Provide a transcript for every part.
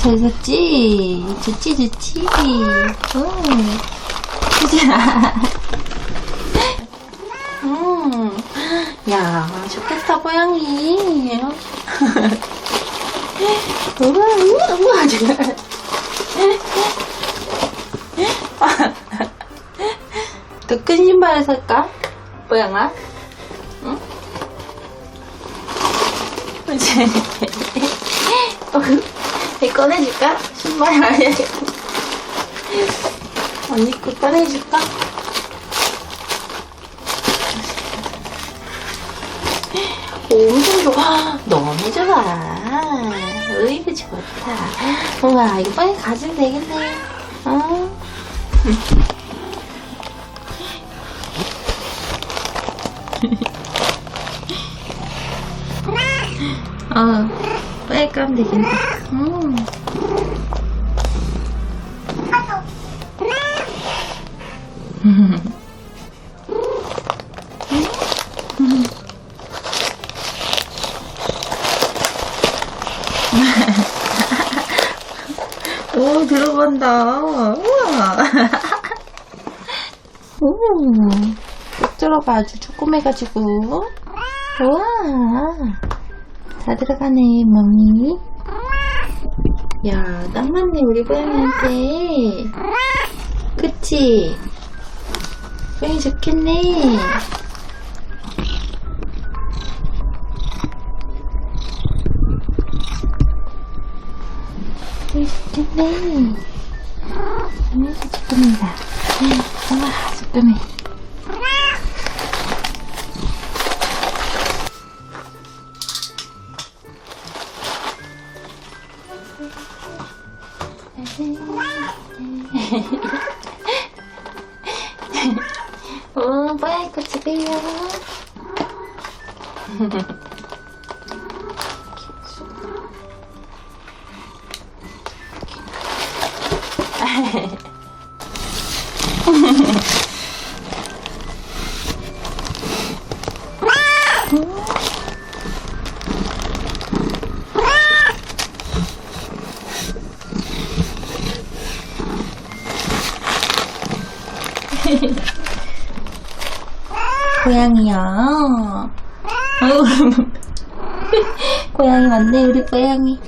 잘 잤지? 좋지, 좋지? 응. 그자. 음. 야, 좋겠다, 고양이. 우와, 우와, 우와, 지금. 더큰 신발을 살까? 고양아? 응? 그치? 어, 내 꺼내줄까? 신발 아니야. 언니 거 꺼내줄까? 오, 엄청 좋아. 너무 좋아. 으이구, 좋다. 우와, 이거 빨리 가지면 되겠네. 어? 어, 까면 되겠네. 음. 오, 들어간다. 우와. 오, 쏙 들어가 아주 조그매가지고. 우와. 다 들어가네, 멍이. 야, 딱 맞네, 우리 고양이한테. 그치? 고양이 좋겠네. 고양이 좋겠네. 아주 조그매다. 우와, 조그 매. 어, 뽀얀 거 주세요. 아이고, 고양이 맞네, 우리 고양이.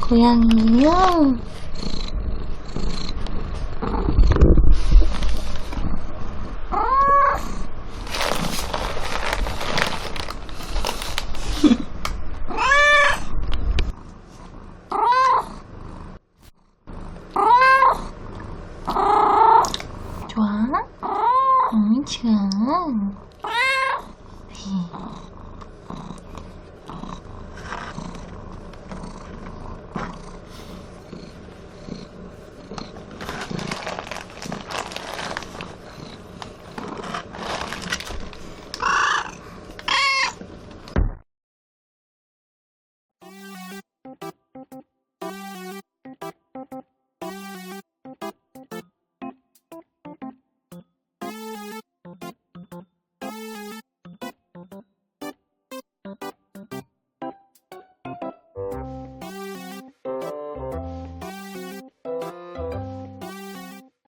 고양이요. 지금?